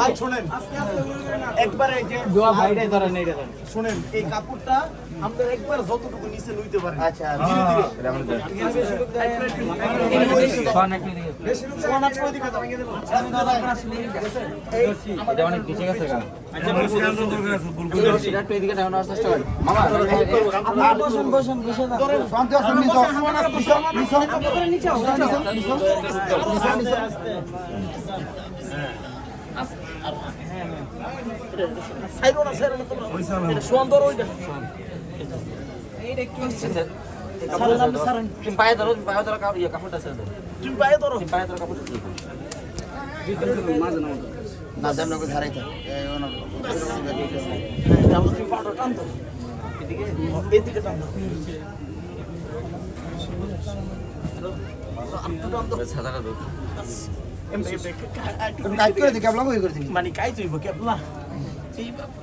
ভাই শোনেন একবারে যে শোনেন এই কাপড়টা আমরা একবার যতটুকু নিচে লইতে পারেন আচ্ছা গা। আচ্ছা বলছি আমি তো দরকার আছে ভুল করে এটা একটু এদিকে নেওয়ার চেষ্টা করেন। মামা বসেন বসেন বসে সাইরো না সাইরো না তোমরা। সুন্দর ওইটা। পায়ে ধরো পায়ে ধরো কাপড় কাপড়টা ছেড়ে দাও তুমি পায়ে ধরো পায়ে ধরো কাপড়টা না যেমন করে ধারাই থাক এদিকে টান মানে হইব কেবলা তারপর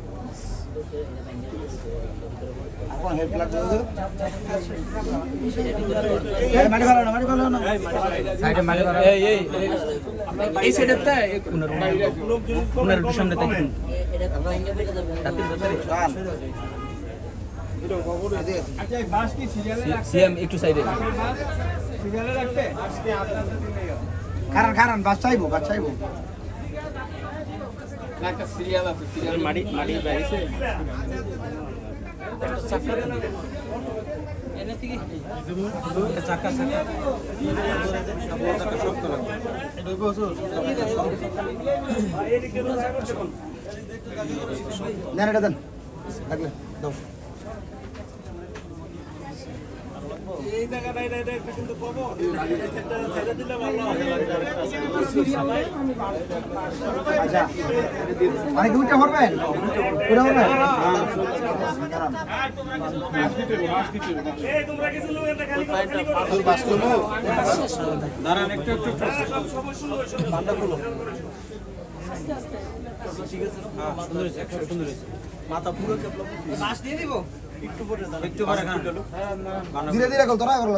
এখন হেল্প লাগবে এই মাটি ভালো না মাটি ভালো না সাইডে। মালে ধরো এই এই এই সাইডেতে কোনার কোনার একটু সামনে দেখুন সিএম একটু সাইডে কারণ কারণ বাস চাইব বাস চাইব। মাটি মাটি বাইছে চাকা চাকা দেন এটা দেন। থাকলে দাও। এই জায়গাটা এটা এটা কিন্তু পাবো ছেড়ে দিলে ভালো আচ্ছা মানে দুইটা ভরবেন পুরো ভরবেন দাঁড়ান একটু একটু একটু। সুন্দর হয়েছে একশো সুন্দর হয়েছে। মাথা পুরো কেবলা। একটু পরে খান ধীরে ধীরে কল তোরা করল